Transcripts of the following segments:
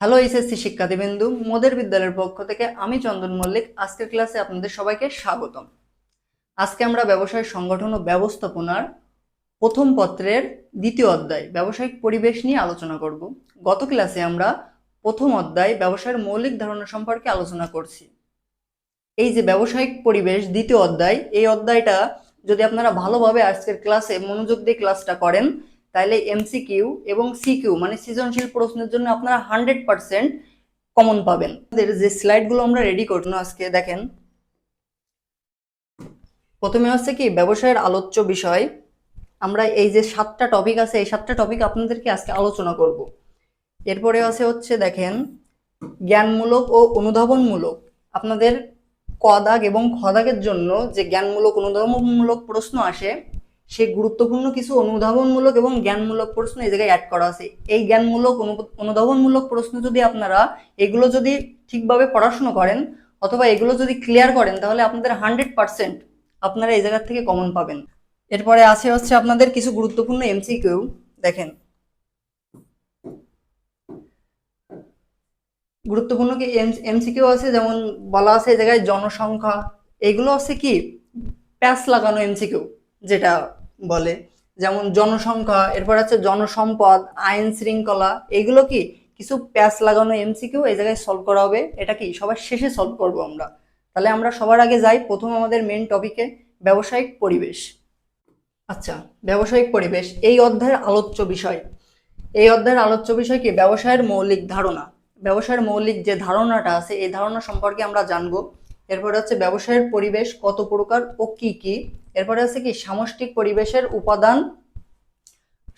Hello HSC শিক্ষার্থীবৃন্দু মোদের বিদ্যালয়ের পক্ষ থেকে আমি চন্দন মল্লিক। আজকের ক্লাসে আপনাদের সবাইকে স্বাগতম। আজকে আমরা ব্যবসায় সংগঠন ও ব্যবস্থাপনার প্রথম পত্রের দ্বিতীয় অধ্যায়, ব্যবসায়িক পরিবেশ নিয়ে আলোচনা করব। গত ক্লাসে আমরা প্রথম অধ্যায়, ব্যবসায়ের মৌলিক ধারণা সম্পর্কে আলোচনা করছি। এই যে ব্যবসায়িক পরিবেশ, দ্বিতীয় অধ্যায়, এই অধ্যায়টা যদি আপনারা ভালোভাবে আজকের ক্লাসে মনোযোগ দিয়ে ক্লাসটা করেন তাহলে এমসিকিউ এবং সিকিউ মানে সৃজনশীল প্রশ্নের জন্য আপনারা হান্ড্রেড পার্সেন্ট কমন পাবেন। আমাদের যে স্লাইডগুলো আমরা রেডি করব আজকে, দেখেন। প্রথমে হচ্ছে কি, ব্যবসায়ের আলোচ্য বিষয়। আমরা এই যে সাতটা টপিক আছে, এই সাতটা টপিক আপনাদেরকে আজকে আলোচনা করব। এরপরে আছে হচ্ছে, দেখেন, জ্ঞানমূলক ও অনুধাবনমূলক। আপনাদের কদাগ এবং খদাগের জন্য যে জ্ঞানমূলক, অনুধাবনমূলক প্রশ্ন আসে সে গুরুত্বপূর্ণ কিছু অনুধাবনমূলক এবং জ্ঞানমূলক প্রশ্ন এই জায়গায় অ্যাড করা আছে। এই জ্ঞানমূলক অনু- অনুধাবনমূলক প্রশ্ন যদি আপনারা এগুলো যদি ঠিকভাবে পড়াশুনো করেন অথবা এগুলো যদি ক্লিয়ার করেন, তাহলে আপনাদের হান্ড্রেড পার্সেন্ট আপনারা এই জায়গা থেকে কমন পাবেন। এরপরে আছে হচ্ছে আপনাদের কিছু গুরুত্বপূর্ণ এমসিকিউ দেখেন। গুরুত্বপূর্ণ কি এমসিকিউ আছে, যেমন বলা আছে এই জায়গায় জনসংখ্যা। এগুলো আছে কি? প্যাচ লাগানো এমসিকিউ যেটা বলে। যেমন জনসংখ্যা, এরপর আছে জনসম্পদ, আইন শৃঙ্খলা, এগুলো কি কিছু প্যাচ লাগানো এমসিকিউ এই জায়গায় সলভ করা হবে? এটা কি সবার শেষে সলভ করব আমরা? তাহলে আমরা সবার আগে যাই প্রথম আমাদের মেন টপিকে ব্যবসায়িক পরিবেশ। আচ্ছা ব্যবসায়িক পরিবেশ, এই অধ্যায়ের আলোচ্য বিষয়। এই অধ্যায়ের আলোচ্য বিষয় কি? ব্যবসায়ের মৌলিক ধারণা। ব্যবসায়ের মৌলিক যে ধারণাটা আছে, এই ধারণা সম্পর্কে আমরা জানব। এরপরে হচ্ছে ব্যবসায়ের পরিবেশ কত প্রকার ও কি কি? এরপরে আছে কি সামষ্টিক পরিবেশের উপাদান,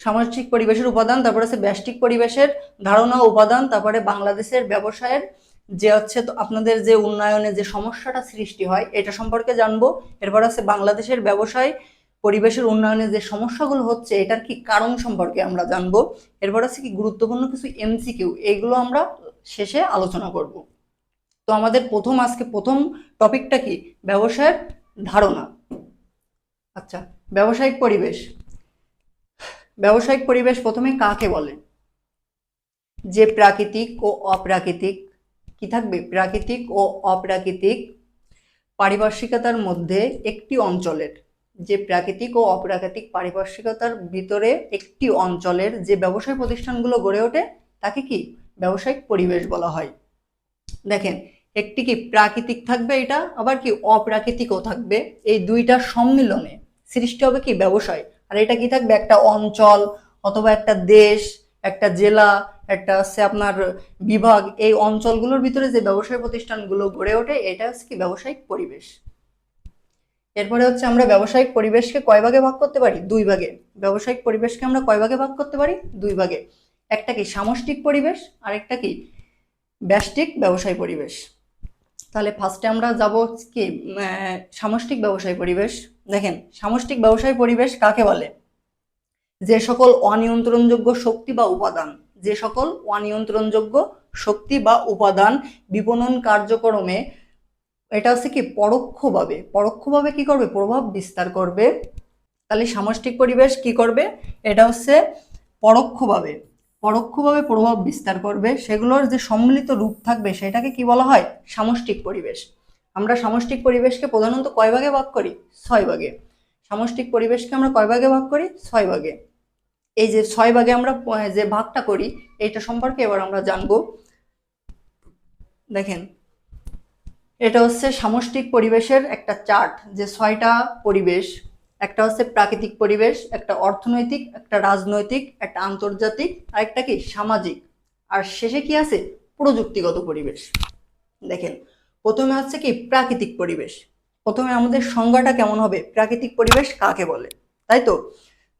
সামষ্টিক পরিবেশের উপাদান, তারপরে আছে ব্যষ্টিক পরিবেশের ধারণা উপাদান, তারপরে বাংলাদেশের ব্যবসায়ের যে হচ্ছে তো আপনাদের যে উন্নয়নে যে সমস্যাটা সৃষ্টি হয়, এটা সম্পর্কে জানব। এরপর আছে বাংলাদেশের ব্যবসায় পরিবেশের উন্নয়নে যে সমস্যাগুলো হচ্ছে, এটার কি কারণ সম্পর্কে আমরা জানব। এরপর আছে কি গুরুত্বপূর্ণ কিছু এমসিকিউ এইগুলো আমরা শেষে আলোচনা করব। তো আমাদের প্রথম আজকে প্রথম টপিকটা কি? ব্যবসায়ের ধারণা। আচ্ছা ব্যবসায়িক পরিবেশ। ব্যবসায়িক পরিবেশ প্রথমে কাকে বলে? যে প্রাকৃতিক ও অপ্রাকৃতিক, কি থাকবে? প্রাকৃতিক ও অপ্রাকৃতিক পারিপার্শ্বিকতার মধ্যে একটি অঞ্চলের, যে প্রাকৃতিক ও অপ্রাকৃতিক পারিপার্শ্বিকতার ভিতরে একটি অঞ্চলের যে ব্যবসায় প্রতিষ্ঠানগুলো গড়ে ওঠে, তাকে কি? ব্যবসায়িক পরিবেশ বলা হয়। দেখেন একটি কি প্রাকৃতিক থাকবে এটা? আবার কি অপ্রাকৃতিকও থাকবে? এই দুইটা সম্মিলনে সৃষ্টি হবে কি ব্যবসায়? আর এটা কি থাকবে? একটা অঞ্চল অথবা একটা দেশ, একটা জেলা, একটা হচ্ছে আপনার বিভাগ। এই অঞ্চলগুলোর ভিতরে যে ব্যবসায় প্রতিষ্ঠানগুলো গড়ে ওঠে, এটা হচ্ছে কি ব্যবসায়িক পরিবেশ। এরপরে হচ্ছে আমরা ব্যবসায়িক পরিবেশকে কয় ভাগে ভাগ করতে পারি? দুই ভাগে। ব্যবসায়িক পরিবেশকে আমরা কয় ভাগে ভাগ করতে পারি? দুই ভাগে। একটা কি সামষ্টিক পরিবেশ আর একটা কি ব্যষ্টিক ব্যবসায় পরিবেশ। তাহলে ফার্স্টে আমরা যাব কি সামষ্টিক ব্যবসায় পরিবেশ। দেখেন, সামষ্টিক ব্যবসায় পরিবেশ কাকে বলে? যে সকল অনিয়ন্ত্রণযোগ্য শক্তি বা উপাদান, যে সকল অনিয়ন্ত্রণযোগ্য শক্তি বা উপাদান বিপণন কার্যক্রমে, এটা হচ্ছে কি, পরোক্ষভাবে। পরোক্ষভাবে কি করবে? প্রভাব বিস্তার করবে। তাহলে সামষ্টিক পরিবেশ কি করবে? এটা হচ্ছে পরোক্ষভাবে। পরোক্ষভাবে প্রভাব বিস্তার করবে, সেগুলোর যে সম্মিলিত রূপ থাকবে সেটাকে কি বলা হয়? সামষ্টিক পরিবেশ। আমরা সামষ্টিক পরিবেশকে প্রধানত কয় ভাগে ভাগ করি? ছয় ভাগে। সামষ্টিক পরিবেশকে আমরা কয় ভাগে ভাগ করি? ছয় ভাগে। এই যে ছয় ভাগে আমরা যে ভাগটা করি, এইটা সম্পর্কে এবার আমরা জানব। দেখেন, এটা হচ্ছে সামষ্টিক পরিবেশের একটা চার্ট, যে ছয়টা পরিবেশ একটা হচ্ছে প্রাকৃতিক পরিবেশ, একটা অর্থনৈতিক, একটা রাজনৈতিক, একটা আন্তর্জাতিক, আর একটা কি সামাজিক। আর শেষে কি আছে? প্রযুক্তিগত পরিবেশ। দেখেন, প্রথমে হচ্ছে কি প্রাকৃতিক পরিবেশ। প্রথমে আমাদের সংজ্ঞাটা কেমন হবে? প্রাকৃতিক পরিবেশ কাকে বলে? তাই তো?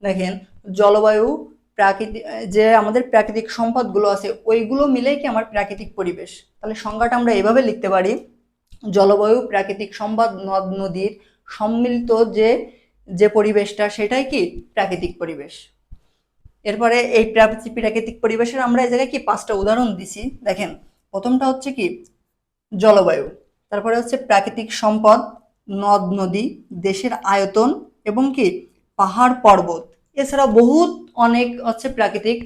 দেখেন, জলবায়ু প্রাকৃতিক যে আমাদের প্রাকৃতিক সম্পদগুলো আছে, ওইগুলো মিলেই কি আমার প্রাকৃতিক পরিবেশ? তাহলে সংজ্ঞাটা আমরা এভাবে লিখতে পারি। জলবায়ু, প্রাকৃতিক সম্পদ, নদ, নদীর সম্মিলিত যে যে পরিবেশটা সেটাই কি প্রাকৃতিক পরিবেশ? এরপরে এই প্রাকৃতিক পরিবেশের আমরা এই জায়গায় কি পাঁচটা উদাহরণ দিছি। দেখেন, প্রথমটা হচ্ছে কি? জলবায়ু, তারপরে হচ্ছে প্রাকৃতিক সম্পদ, নদ, নদী, দেশের আয়তন এবং কি? পাহাড়, পর্বত। এছাড়া বহুত অনেক হচ্ছে প্রাকৃতিক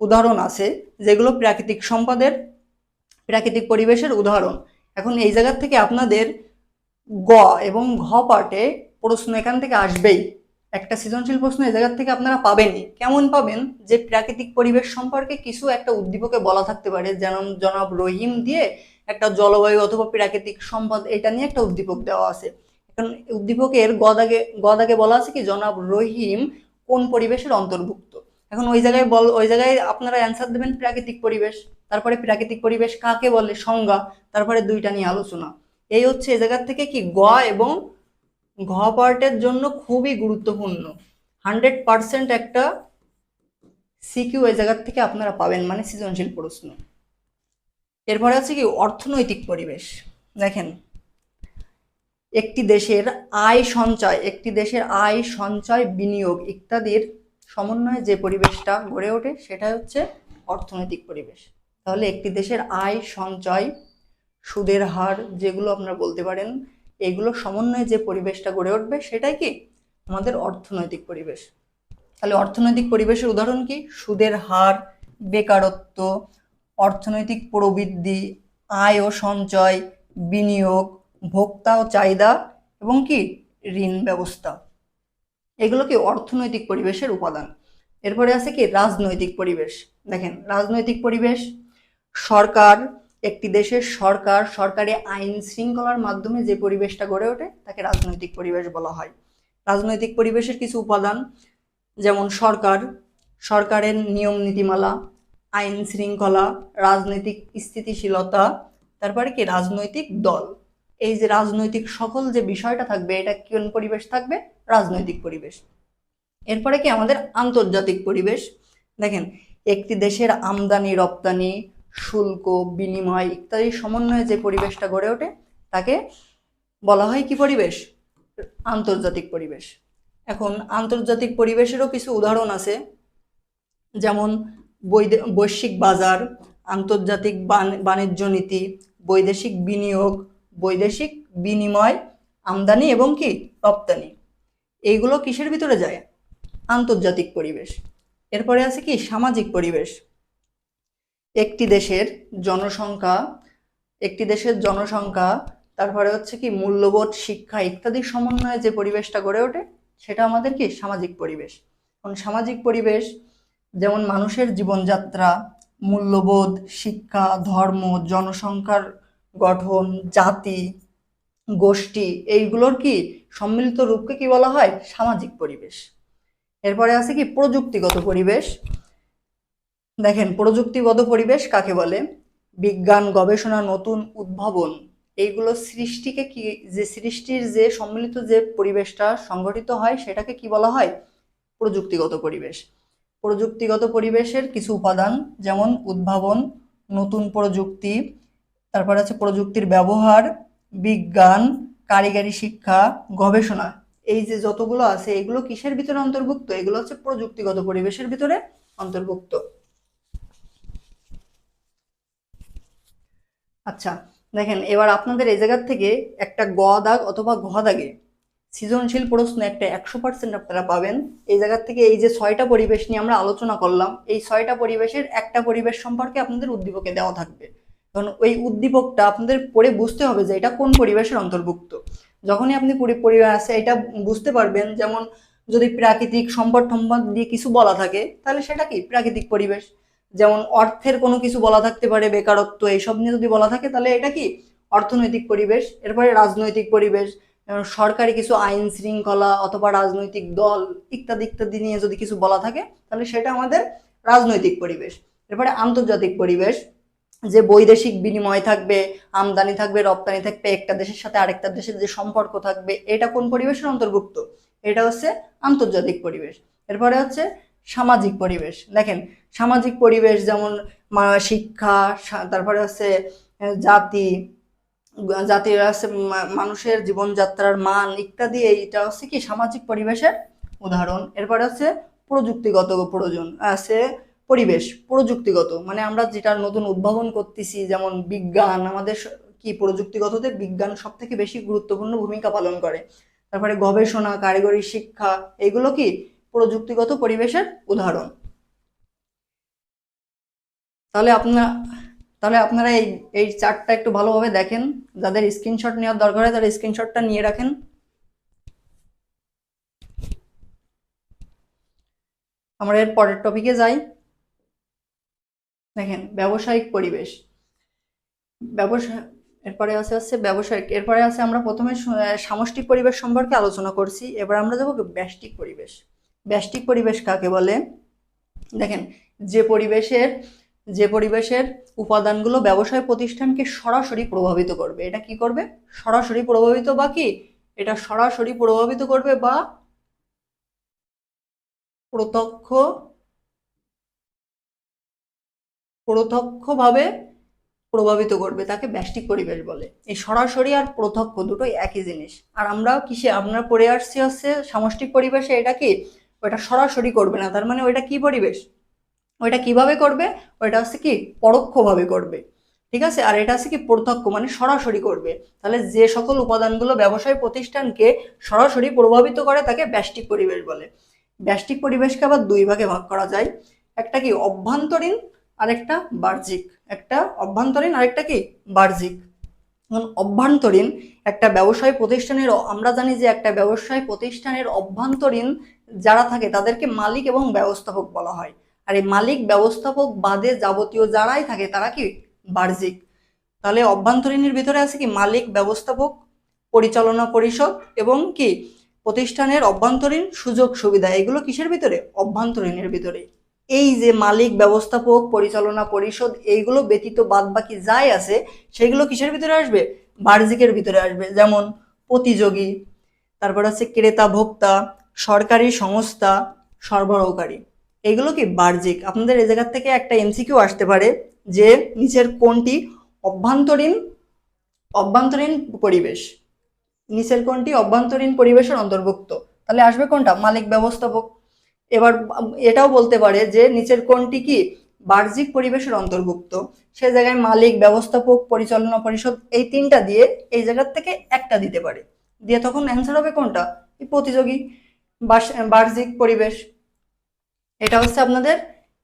উদাহরণ আছে, যেগুলো প্রাকৃতিক সম্পদের, প্রাকৃতিক পরিবেশের উদাহরণ। এখন এই জায়গার থেকে আপনাদের গ এবং ঘ পার্টে প্রশ্ন এখান থেকে আসবেই। একটা সৃজনশীল প্রশ্ন এ জায়গার থেকে আপনারা পাবেনই। কেমন পাবেন যে প্রাকৃতিক পরিবেশ সম্পর্কে কিছু একটা উদ্দীপকে বলা থাকতে পারে, যেমন জনাব রহিম দিয়ে একটা জলবায়ু অথবা প্রাকৃতিক সম্পদ এটা নিয়ে একটা উদ্দীপক দেওয়া আছে। এখন উদ্দীপকের গদাগে গদাগে বলা আছে কি, জনাব রহিম কোন পরিবেশের অন্তর্ভুক্ত? এখন ওই জায়গায় বল, ওই জায়গায় আপনারা অ্যান্সার দেবেন প্রাকৃতিক পরিবেশ, তারপরে প্রাকৃতিক পরিবেশ কাকে বলে, সংজ্ঞা, তারপরে দুইটা নিয়ে আলোচনা। এই হচ্ছে এ জায়গার থেকে কি, গ এবং ঘ পার্টের জন্য খুবই গুরুত্বপূর্ণ। হান্ড্রেড পার্সেন্ট একটা সিকিউ এই জায়গার থেকে আপনারা পাবেন মানে সৃজনশীল প্রশ্ন। এরপরে আছে কি, অর্থনৈতিক পরিবেশ। দেখেন, একটি দেশের আয় সঞ্চয়, একটি দেশের আয় সঞ্চয় বিনিয়োগ ইত্যাদির সমন্বয়ে যে পরিবেশটা গড়ে ওঠে, সেটা হচ্ছে অর্থনৈতিক পরিবেশ। তাহলে একটি দেশের আয় সঞ্চয়, সুদের হার যেগুলো আপনারা বলতে পারেন এগুলো সমন্বয়ে যে পরিবেশটা গড়ে উঠবে সেটাই কি? আমাদের অর্থনৈতিক পরিবেশ। তাহলে অর্থনৈতিক পরিবেশের উদাহরণ কি? সুদের হার, বেকারত্ব, অর্থনৈতিক প্রবৃদ্ধি, আয় ও সঞ্চয়, বিনিয়োগ, ভোক্তা ও চাহিদা এবং কি? ঋণ ব্যবস্থা। এগুলো কি অর্থনৈতিক পরিবেশের উপাদান। এরপরে আছে কি? রাজনৈতিক পরিবেশ। দেখেন, রাজনৈতিক পরিবেশ, সরকার একটি দেশের সরকার, সরকারি আইন শৃঙ্খলার মাধ্যমে যে পরিবেশটা গড়ে ওঠে, তাকে রাজনৈতিক পরিবেশ বলা হয়। রাজনৈতিক পরিবেশের কিছু উপাদান, যেমন সরকার, সরকারের নিয়ম নীতিমালা, আইন শৃঙ্খলা, রাজনৈতিক স্থিতিশীলতা, তারপরে কি রাজনৈতিক দল। এই যে রাজনৈতিক সকল যে বিষয়টা থাকবে, এটা কোন পরিবেশ থাকবে? রাজনৈতিক পরিবেশ। এরপরে কি আমাদের আন্তর্জাতিক পরিবেশ। দেখেন, একটি দেশের আমদানি, রপ্তানি শুল্ক, বিনিময় ইত্যাদি সমন্বয়ে যে পরিবেশটা গড়ে ওঠে, তাকে বলা হয় কি পরিবেশ? আন্তর্জাতিক পরিবেশ। এখন আন্তর্জাতিক পরিবেশেরও কিছু উদাহরণ আছে। যেমন বৈশ্বিক বাজার, আন্তর্জাতিক বাণিজ্য নীতি, বৈদেশিক বিনিয়োগ, বৈদেশিক বিনিময়, আমদানি এবং কি? রপ্তানি। এইগুলো কিসের ভিতরে যায়? আন্তর্জাতিক পরিবেশ। এরপরে আছে কি? সামাজিক পরিবেশ। একটি দেশের জনসংখ্যা, একটি দেশের জনসংখ্যা, তারপরে হচ্ছে কি মূল্যবোধ, শিক্ষা ইত্যাদি সমন্বয়ে যে পরিবেশটা গড়ে ওঠে, সেটা আমাদের কি? সামাজিক পরিবেশ। এখন সামাজিক পরিবেশ, যেমন মানুষের জীবনযাত্রা, মূল্যবোধ, শিক্ষা, ধর্ম, জনসংখ্যার গঠন, জাতি, গোষ্ঠী, এইগুলোর কি সম্মিলিত রূপকে কি বলা হয়? সামাজিক পরিবেশ। এরপরে আছে কি প্রযুক্তিগত পরিবেশ। দেখেন, প্রযুক্তিগত পরিবেশ কাকে বলে? বিজ্ঞান, গবেষণা, নতুন উদ্ভাবন, এইগুলো সৃষ্টিকে কি, যে সৃষ্টির যে সম্মিলিত যে পরিবেশটা সংগঠিত হয়, সেটাকে কি বলা হয়? প্রযুক্তিগত পরিবেশ। প্রযুক্তিগত পরিবেশের কিছু উপাদান, যেমন উদ্ভাবন, নতুন প্রযুক্তি, তারপর আছে প্রযুক্তির ব্যবহার, বিজ্ঞান, কারিগরি শিক্ষা, গবেষণা। এই যে যতগুলো আছে, এগুলো কিসের ভিতরে অন্তর্ভুক্ত? এগুলো হচ্ছে প্রযুক্তিগত পরিবেশের ভিতরে অন্তর্ভুক্ত। আচ্ছা দেখেন এবার আপনাদের এই জায়গার থেকে একটা গ দাগ অথবা ঘ দাগে সৃজনশীল প্রশ্ন একটা একশো পার্সেন্ট আপনারা পাবেন। এই জায়গার থেকে এই যে ছয়টা পরিবেশ নিয়ে আমরা আলোচনা করলাম, এই ছয়টা পরিবেশের একটা পরিবেশ সম্পর্কে আপনাদের উদ্দীপকে দেওয়া থাকবে। কারণ ওই উদ্দীপকটা আপনাদের পড়ে বুঝতে হবে যে এটা কোন পরিবেশের অন্তর্ভুক্ত। যখনই আপনি পরিবেশ এটা বুঝতে পারবেন, যেমন যদি প্রাকৃতিক সম্পদ সম্পদ দিয়ে কিছু বলা থাকে, তাহলে সেটা কি? প্রাকৃতিক পরিবেশ। যেমন অর্থের কোনো কিছু বলা থাকতে পারে, বেকারত্ব এইসব নিয়ে যদি বলা থাকে, তাহলে এটা কি? অর্থনৈতিক পরিবেশ, এরপরে রাজনৈতিক পরিবেশ সরকারি কিছু আইন শৃঙ্খলা অথবা রাজনৈতিক দল ইত্যাদি ইত্যাদি নিয়ে যদি কিছু বলা থাকে, তাহলে সেটা আমাদের রাজনৈতিক পরিবেশ। এরপরে আন্তর্জাতিক পরিবেশ, যে বৈদেশিক বিনিময় থাকবে, আমদানি থাকবে, রপ্তানি থাকবে, একটা দেশের সাথে আরেকটা দেশের যে সম্পর্ক থাকবে, এটা কোন পরিবেশের অন্তর্ভুক্ত? এটা হচ্ছে আন্তর্জাতিক পরিবেশ। এরপরে হচ্ছে সামাজিক পরিবেশ। দেখেন, সামাজিক পরিবেশ যেমন শিক্ষা তারপরে হচ্ছে জাতি জাতির হচ্ছে মানুষের জীবনযাত্রার মান ইত্যাদি, এইটা হচ্ছে কি সামাজিক পরিবেশের উদাহরণ। এরপরে হচ্ছে প্রযুক্তিগত প্রয়োজন, আছে পরিবেশ, প্রযুক্তিগত। মানে আমরা যেটা নতুন উদ্ভাবন করতেছি, যেমন বিজ্ঞান, আমাদের কি প্রযুক্তিগততে বিজ্ঞান সব থেকে বেশি গুরুত্বপূর্ণ ভূমিকা পালন করে। তারপরে গবেষণা, কারিগরি শিক্ষা, এগুলো কি প্রযুক্তিগত পরিবেশের উদাহরণ। তাহলে আপনারা তাহলে আপনারা এই এই চার্টটা একটু ভালোভাবে দেখেন। যাদের স্ক্রিনশট নেওয়ার দরকার হয়, তারা স্ক্রিনশটটা নিয়ে রাখেন। আমরা এর পরের টপিকে যাই। দেখেন, ব্যবসায়িক পরিবেশ। ব্যবসা, এরপরে আছে হচ্ছে ব্যবসায়িক। এরপরে আছে আমরা প্রথমে সামষ্টিক পরিবেশ সম্পর্কে আলোচনা করছি। এবার আমরা যাব ব্যষ্টিক পরিবেশ। ব্যষ্টিক পরিবেশ কাকে বলে? দেখেন, যে পরিবেশের যে পরিবেশের উপাদানগুলো ব্যবসায় প্রতিষ্ঠানকে সরাসরি প্রভাবিত করবে, এটা কি করবে? সরাসরি প্রভাবিত বা কি? এটা সরাসরি প্রভাবিত করবে বা প্রত্যক্ষ, প্রত্যক্ষভাবে প্রভাবিত করবে, তাকে ব্যষ্টিক পরিবেশ বলে। এই সরাসরি আর প্রত্যক্ষ দুটোই একই জিনিস। আর আমরা কিসে, আমরা পড়ে আসছি হচ্ছে সামষ্টিক পরিবেশে, এটা কি? ওটা সরাসরি করবে না। তার মানে ওইটা কি পরিবেশ? ওইটা কীভাবে করবে? ওইটা হচ্ছে কি পরোক্ষভাবে করবে। ঠিক আছে? আর এটা হচ্ছে কি প্রত্যক্ষ মানে সরাসরি করবে। তাহলে যে সকল উপাদানগুলো ব্যবসায় প্রতিষ্ঠানকে সরাসরি প্রভাবিত করে তাকে ব্যষ্টিক পরিবেশ বলে। ব্যষ্টিক পরিবেশকে আবার দুই ভাগে ভাগ করা যায়। একটা কি অভ্যন্তরীণ, আরেকটা বাহ্যিক। একটা অভ্যন্তরীণ, আরেকটা কি বাহ্যিক। অভ্যন্তরীণ একটা ব্যবসায় প্রতিষ্ঠানের, আমরা জানি যে একটা ব্যবসায় প্রতিষ্ঠানের অভ্যন্তরীণ যারা থাকে তাদেরকে মালিক এবং ব্যবস্থাপক বলা হয়। আর এই মালিক, ব্যবস্থাপক বাদে যাবতীয় যারাই থাকে তারা কি? বাহ্যিক তাহলে অভ্যন্তরীণের ভিতরে আছে কি? মালিক, ব্যবস্থাপক, পরিচালনা পরিষদ এবং কি? প্রতিষ্ঠানের অভ্যন্তরীণ সুযোগ সুবিধা। এগুলো কিসের ভিতরে? অভ্যন্তরীণের ভিতরে এই যে মালিক, ব্যবস্থাপক, পরিচালনা পরিষদ, এইগুলো ব্যতীত বাদ বাকি যাই আছে, সেগুলো কিসের ভিতরে আসবে? বাহ্যিকের ভিতরে আসবে। যেমন প্রতিযোগী, তারপর আছে ক্রেতা, ভোক্তা, সরকারি সংস্থা, সরবরাহকারী। এগুলো কি বাহ্যিক আপনাদের এই জায়গার থেকে একটা এমসিকিউ আসতে পারে যে নিচের কোনটি অভ্যন্তরীণ অভ্যন্তরীণ পরিবেশ। নিচের কোনটি অভ্যন্তরীণ পরিবেশের অন্তর্ভুক্ত? তাহলে আসবে কোনটা? মালিক, ব্যবস্থাপক। এবার এটাও বলতে পারে যে নিচের কোনটি কি? বাহ্যিক পরিবেশের অন্তর্ভুক্ত। সে জায়গায় মালিক, ব্যবস্থাপক, পরিচালনা পরিষদ এই তিনটা দিয়ে এই জায়গার থেকে একটা দিতে পারে। দিয়ে তখন অ্যান্সার হবে কোনটা? এই প্রতিযোগী বাহ্যিক পরিবেশ। এটা হচ্ছে আপনাদের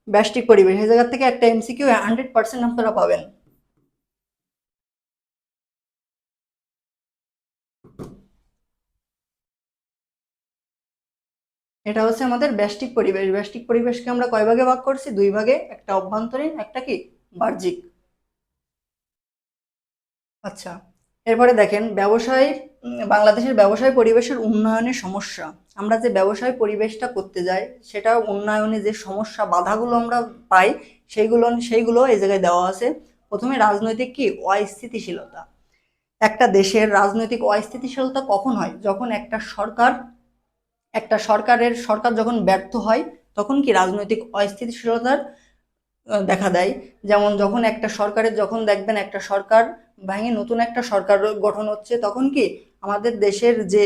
ব্যষ্টিক পরিবেশ। এই জায়গার থেকে একটা এমসিকিউ হান্ড্রেড পার্সেন্ট আপনারা পাবেন। এটা হচ্ছে আমাদের ব্যষ্টিক পরিবেশ। ব্যষ্টিক পরিবেশকে আমরা কয় ভাগে ভাগ করছি? দুই ভাগে, একটা অভ্যন্তরীণ, একটা কি? বাহ্যিক। আচ্ছা এরপরে দেখেন, ব্যবসায় বাংলাদেশের ব্যবসায় পরিবেশের উন্নয়নের সমস্যা। আমরা যে ব্যবসায় পরিবেশটা করতে যাই, সেটা উন্নয়নে যে সমস্যা, বাধাগুলো আমরা পাই, সেইগুলো সেইগুলো এই জায়গায় দেওয়া আছে। প্রথমে রাজনৈতিক কি? অস্থিতিশীলতা। একটা দেশের রাজনৈতিক অস্থিতিশীলতা কখন হয়? যখন একটা সরকার একটা সরকারের, সরকার যখন ব্যর্থ হয়, তখন কি রাজনৈতিক অস্থিতিশীলতার দেখা দেয়? যেমন যখন একটা সরকারের, যখন দেখবেন একটা সরকার ভেঙে নতুন একটা সরকার গঠন হচ্ছে, তখন কি আমাদের দেশের যে,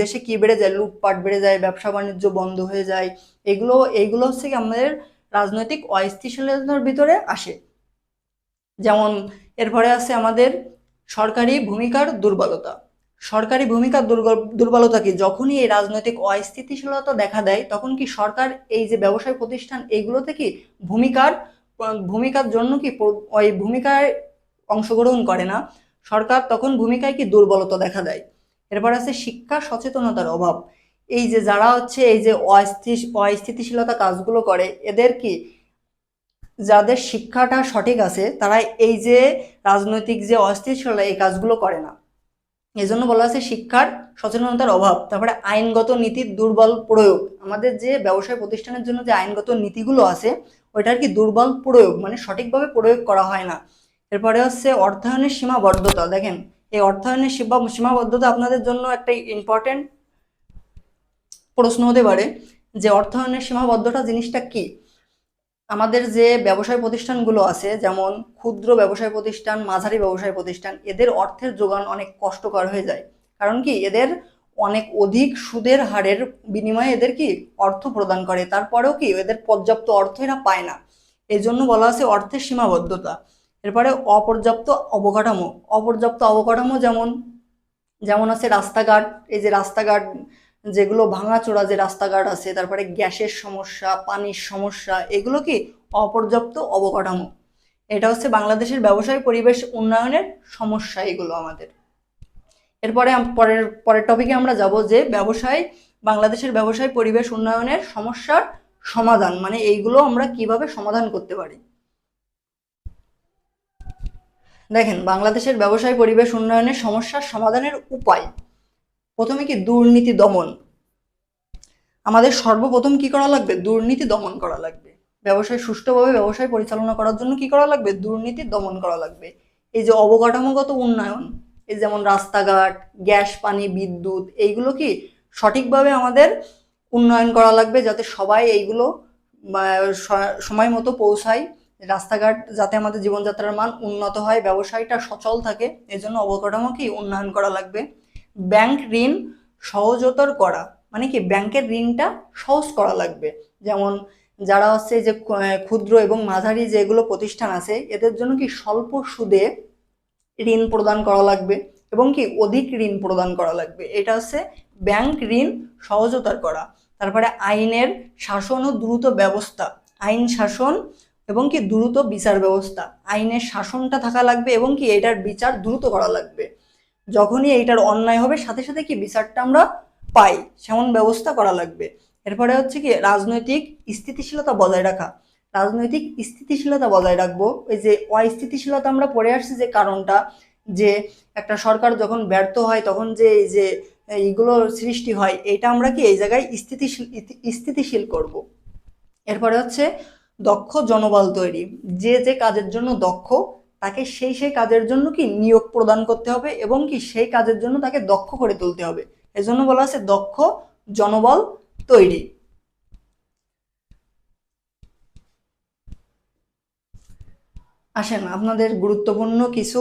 দেশে কি বেড়ে যায়? লুটপাট বেড়ে যায়, ব্যবসা বাণিজ্য বন্ধ হয়ে যায়, এগুলো, এইগুলো হচ্ছে কি আমাদের রাজনৈতিক অস্থিতিশীলতার ভিতরে আসে। যেমন এরপরে আছে আমাদের সরকারি ভূমিকার দুর্বলতা। সরকারি ভূমিকার দুর্বল- দুর্বলতা কি যখনই এই রাজনৈতিক অস্থিতিশীলতা দেখা দেয়, তখন কি সরকার এই যে ব্যবসায় প্রতিষ্ঠান এইগুলোতে কি ভূমিকার ভূমিকার জন্য কি ওই ভূমিকায় অংশগ্রহণ করে না? সরকার তখন ভূমিকায় কি দুর্বলতা দেখা দেয়? এরপর আছে শিক্ষা সচেতনতার অভাব। এই যে যারা হচ্ছে এই যে অস্থিতিশীলতা কাজগুলো করে, এদের কি যাদের শিক্ষাটা সঠিক আছে, তারা এই যে রাজনৈতিক যে অস্থিতিশীলতা, এই কাজগুলো করে না। এই জন্য বলা আছে শিক্ষার সচেতনতার অভাব, তারপরে আইনগত নীতির দুর্বল প্রয়োগ। আমাদের যে ব্যবসায় প্রতিষ্ঠানের জন্য যে আইনগত নীতিগুলো আছে, ওইটার কি দুর্বল প্রয়োগ? মানে সঠিকভাবে প্রয়োগ করা হয় না। এরপরে হচ্ছে অর্থায়নের সীমাবদ্ধতা। দেখেন, এই অর্থায়নের সীমা সীমাবদ্ধতা আপনাদের জন্য একটা ইম্পর্টেন্ট প্রশ্ন হতে পারে যে অর্থায়নের সীমাবদ্ধতা জিনিসটা কি? আমাদের যে ব্যবসায় প্রতিষ্ঠানগুলো আছে, যেমন ক্ষুদ্র ব্যবসায় প্রতিষ্ঠান, মাঝারি ব্যবসায় প্রতিষ্ঠান, এদের অর্থের যোগান অনেক কষ্টকর হয়ে যায়। কারণ কি? এদের অনেক অধিক সুদের হারের বিনিময়ে এদের কি? অর্থ প্রদান করে। তারপরেও কি? এদের পর্যাপ্ত অর্থ এরা পায় না। এই জন্য বলা আছে অর্থের সীমাবদ্ধতা। এরপরে অপর্যাপ্ত অবকাঠামো। অপর্যাপ্ত অবকাঠামো যেমন যেমন আছে রাস্তাঘাট। এই যে রাস্তাঘাট যেগুলো ভাঙাচোরা যে রাস্তাঘাট আছে, তারপরে গ্যাসের সমস্যা, পানির সমস্যা, এগুলো কি অপর্যাপ্ত অবকাঠামো? এটা হচ্ছে বাংলাদেশের ব্যবসায় পরিবেশ উন্নয়নের সমস্যা এগুলো আমাদের। এরপরে পরের পরের টপিকে আমরা যাব যে ব্যবসায়, বাংলাদেশের ব্যবসায় পরিবেশ উন্নয়নের সমস্যার সমাধান মানে এইগুলো আমরা কীভাবে সমাধান করতে পারি? দেখেন, বাংলাদেশের ব্যবসায় পরিবেশ উন্নয়নের সমস্যার সমাধানের উপায়। প্রথমে কি দুর্নীতি দমন? আমাদের সর্বপ্রথম কি করা লাগবে? দুর্নীতি দমন করা লাগবে। ব্যবসায় সুষ্ঠুভাবে ব্যবসায় পরিচালনা করার জন্য কি করা লাগবে? দুর্নীতি দমন করা লাগবে। এই যে অবকাঠামোগত উন্নয়ন, এই যেমন রাস্তাঘাট, গ্যাস, পানি, বিদ্যুৎ, এইগুলো কি সঠিকভাবে আমাদের উন্নয়ন করা লাগবে যাতে সবাই এইগুলো সময় মতো পৌঁছায়। রাস্তাঘাট যাতে আমাদের জীবনযাত্রার মান উন্নত হয়, ব্যবসায়টা সচল থাকে, এজন্য অবকাঠামো কি উন্নয়ন করা লাগবে। ব্যাংক ঋণ সহজতর করা মানে কি ব্যাংকের ঋণটা সহজ করা লাগবে। যেমন যারা হচ্ছে যে ক্ষুদ্র এবং মাঝারি যেগুলো প্রতিষ্ঠান আছে, এদের জন্য কি স্বল্প সুদে ঋণ প্রদান করা লাগবে এবং কি অধিক ঋণ প্রদান করা লাগবে। এটা হচ্ছে ব্যাংক ঋণ সহজতর করা। তারপরে আইনের শাসন ও দ্রুত ব্যবস্থা, আইন শাসন এবং কি দ্রুত বিচার ব্যবস্থা, আইনের শাসনটা থাকা লাগবে এবং কি এটার বিচার দ্রুত করা লাগবে। যখনই এইটার অন্যায় হবে, সাথে সাথে কি বিচারটা আমরা পাই। সেমন ব্যবস্থা করা লাগবে। এরপরে হচ্ছে কি, রাজনৈতিক স্থিতিশীলতা বজায় রাখা। রাজনৈতিক স্থিতিশীলতা বজায় রাখব। ওই যে অস্থিতিশীলতা আমরা পড়ে আসছি যে কারণটা, যে একটা সরকার যখন ব্যর্থ হয়, তখন যে এই যে এইগুলো সৃষ্টি হয় এটা আমরা কি এই জায়গায় স্থিতিশীল স্থিতিশীল করব। এরপরে হচ্ছে দক্ষ জনবল তৈরি। যে যে কাজের জন্য দক্ষ তাকে সেই সেই কাজের জন্য কি নিয়োগ প্রদান করতে হবে এবং কি সেই কাজের জন্য তাকে দক্ষ করে তুলতে হবে। এজন্য বলা আছে দক্ষ জনবল তৈরি। আসেন, আপনাদের গুরুত্বপূর্ণ কিছু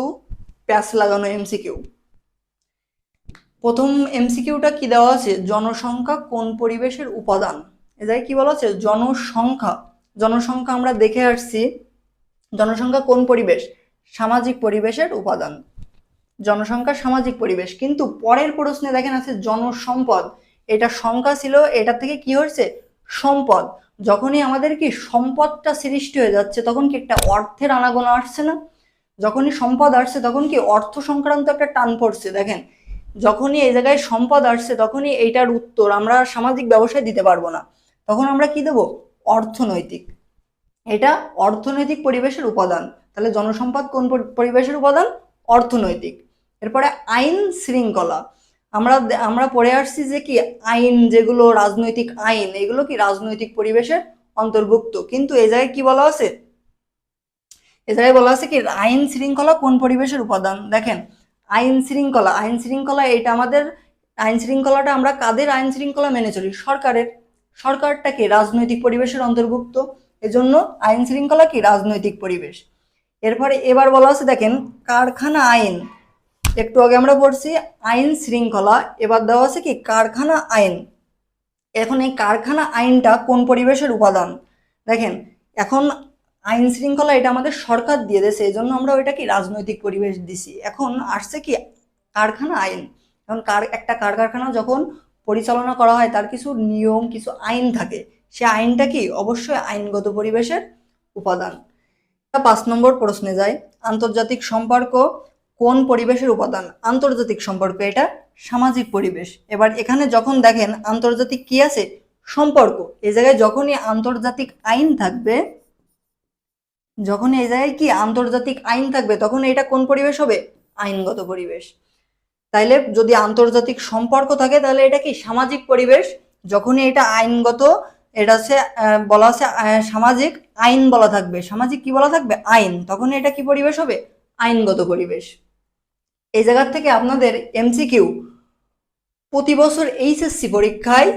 প্যাচ লাগানো এমসিকিউ। প্রথম এমসিকিউটা কি দেওয়া আছে? জনসংখ্যা কোন পরিবেশের উপাদান? এ জায়গায় কি বলা আছে? জনসংখ্যা। জনসংখ্যা আমরা দেখে আসছি। জনসংখ্যা কোন পরিবেশ? সামাজিক পরিবেশের উপাদান। জনসংখ্যা সামাজিক পরিবেশ। কিন্তু পরের প্রশ্নে দেখেন আছে জনসম্পদ। এটা সংখ্যা ছিল, এটা থেকে কি হয়েছে? সম্পদ। যখনই আমাদের কি সম্পদটা সৃষ্টি হয়ে যাচ্ছে, তখন কি একটা অর্থের আনাগোনা আসছে না? যখনই সম্পদ আসছে, তখন কি অর্থ সংক্রান্ত একটা টান পড়ছে। দেখেন, যখনই এই জায়গায় সম্পদ আসছে, তখনই এইটার উত্তর আমরা সামাজিক ব্যবসায় দিতে পারব না। তখন আমরা কি দেব? অর্থনৈতিক। এটা অর্থনৈতিক পরিবেশের উপাদান। তাহলে জনসম্পদ কোন পরিবেশের উপাদান? অর্থনৈতিক। এরপরে আইন শৃঙ্খলা। আমরা আমরা পড়ে আসছি যে কি আইন যেগুলো রাজনৈতিক আইন, এগুলো কি রাজনৈতিক পরিবেশের অন্তর্ভুক্ত? কিন্তু এ জায়গায় কি বলা আছে? এ জায়গায় বলা আছে কি আইন শৃঙ্খলা কোন পরিবেশের উপাদান? দেখেন, আইন শৃঙ্খলা আইন শৃঙ্খলা এটা আমাদের, আইন শৃঙ্খলাটা আমরা কাদের আইন শৃঙ্খলা মেনে চলি? সরকারের। সরকারটা কি রাজনৈতিক পরিবেশের অন্তর্ভুক্ত? এজন্য আইন শৃঙ্খলা কি রাজনৈতিক পরিবেশ? এরপরে এবার বলা হচ্ছে, দেখেন, কারখানা আইন। একটু আগে আমরা পড়ছি, আইন শৃঙ্খলা। এবার দেওয়া আছে কি, কারখানা আইন। এখন এই কারখানা আইনটা কোন পরিবেশের উপাদান? দেখেন, এখন আইন শৃঙ্খলা এটা আমাদের সরকার দিয়ে দিয়েছে, এই জন্য আমরা ওইটা কি রাজনৈতিক পরিবেশ দিছি। এখন আসছে কি, কারখানা আইন। এখন কার, একটা কার কারখানা যখন পরিচালনা করা হয়, তার কিছু নিয়ম, কিছু আইন থাকে। সে আইনটা কি, অবশ্যই আইনগত পরিবেশের উপাদান। পাঁচ নম্বর প্রশ্নে যায় আন্তর্জাতিক সম্পর্ক কোন পরিবেশের উপাদান? আন্তর্জাতিক সম্পর্ক এটা সামাজিক পরিবেশ। এবার এখানে যখন দেখেন আন্তর্জাতিক কি আছে? সম্পর্ক। এই জায়গায় যখনই আন্তর্জাতিক আইন থাকবে যখন এই জায়গায় কি আন্তর্জাতিক আইন থাকবে, তখন এটা কোন পরিবেশ হবে? আইনগত পরিবেশ। তাইলে যদি আন্তর্জাতিক সম্পর্ক থাকে, তাহলে এটা কি সামাজিক পরিবেশ? যখনই এটা আইনগত এটা হচ্ছে বলা আহ, সামাজিক আইন বলা থাকবে। সামাজিক কি বলা থাকবে? আইন। তখন এটা কি পরিবেশ হবে? আইনগত পরিবেশ। এই জায়গার থেকে আপনাদের এমসিকিউ প্রতি বছর এইচএসসি পরীক্ষায়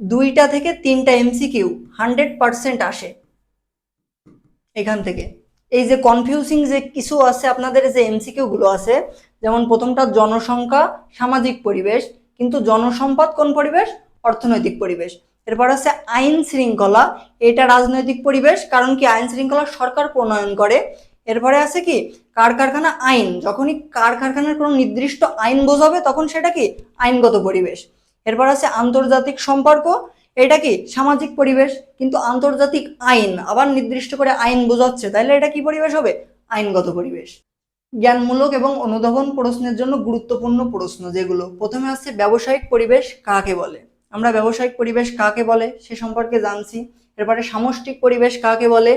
দুইটা থেকে তিনটা এমসিকিউ হান্ড্রেড পার্সেন্ট আসে। এখান থেকে। এই যে কনফিউজিং যে কিছু আছে আপনাদের যে এমসিকিউ গুলো আছে যেমন প্রথমটা জনসংখ্যা সামাজিক পরিবেশ কিন্তু জনসম্পদ কোন পরিবেশ? অর্থনৈতিক পরিবেশ। এরপর আছে আইন শৃঙ্খলা। এটা রাজনৈতিক পরিবেশ, কারণ কি আইন শৃঙ্খলা সরকার প্রণয়ন করে। এরপরে আছে কি কার কারখানা আইন। যখনই কার কারখানার কোনো নির্দিষ্ট আইন বোঝাবে, তখন সেটা কি? আইনগত পরিবেশ। এরপর আছে আন্তর্জাতিক সম্পর্ক। এটা কি? সামাজিক পরিবেশ। কিন্তু আন্তর্জাতিক আইন, আবার নির্দিষ্ট করে আইন বোঝাচ্ছে তাহলে এটা কি পরিবেশ হবে? আইনগত পরিবেশ। জ্ঞানমূলক এবং অনুধাবন প্রশ্নের জন্য গুরুত্বপূর্ণ প্রশ্ন যেগুলো। প্রথমে আসছে ব্যবসায়িক পরিবেশ, কাকে বলে? আমরা ব্যবসায়িক পরিবেশ কাকে বলে সে সম্পর্কে জানছি। এরপরে সামষ্টিক পরিবেশ কাকে বলে,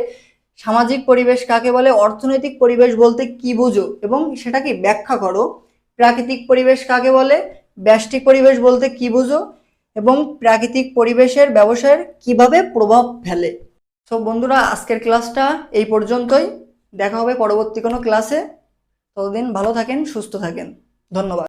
সামাজিক পরিবেশ কাকে বলে, অর্থনৈতিক পরিবেশ বলতে কি বুঝো এবং সেটাকে ব্যাখ্যা করো? প্রাকৃতিক পরিবেশ কাকে বলে, ব্যষ্টিক পরিবেশ বলতে কি বুঝো এবং প্রাকৃতিক পরিবেশের ব্যবসায়ের কীভাবে প্রভাব ফেলে? সব বন্ধুরা, আজকের ক্লাসটা এই পর্যন্তই। দেখা হবে পরবর্তী কোনো ক্লাসে। ততদিন ভালো থাকেন, সুস্থ থাকেন। ধন্যবাদ।